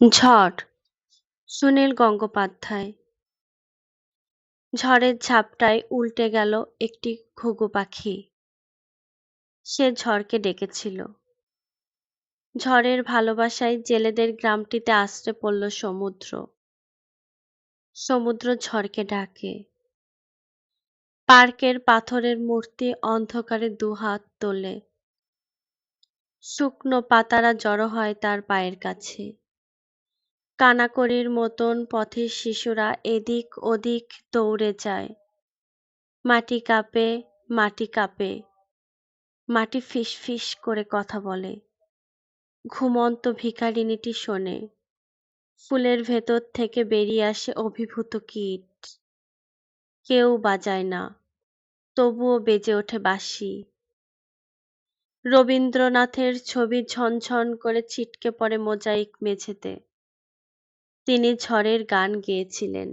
ঝড়। সুনীল গঙ্গোপাধ্যায়। ঝড়ের ঝাপটায় উল্টে গেল একটি ঘুঘু পাখি। সে ঝড়কে ডেকেছিল। ঝড়ের ভালোবাসায় জেলেদের গ্রামটিতে আশ্রে পড়ল সমুদ্র। সমুদ্র ঝড়কে ডাকে। পার্কের পাথরের মূর্তি অন্ধকারে দুহাত তোলে। শুকনো পাতারা জড়ো হয় তার পায়ের কাছে। কানাকড়ির মতন পথের শিশুরা এদিক ওদিক দৌড়ে যায়। মাটি কাঁপে মাটি কাঁপে। মাটি ফিস ফিস করে কথা বলে। ঘুমন্ত ভিখারিনীটি শোনে, ফুলের ভেতর থেকে বেরিয়ে আসে অভিভূত কীট। কেউ বাজায় না, তবুও বেজে ওঠে বাঁশি। রবীন্দ্রনাথের ছবি ঝনঝন করে ছিটকে পড়ে মোজাইক মেঝেতে। তিনি ঝড়ের গান গেয়েছিলেন।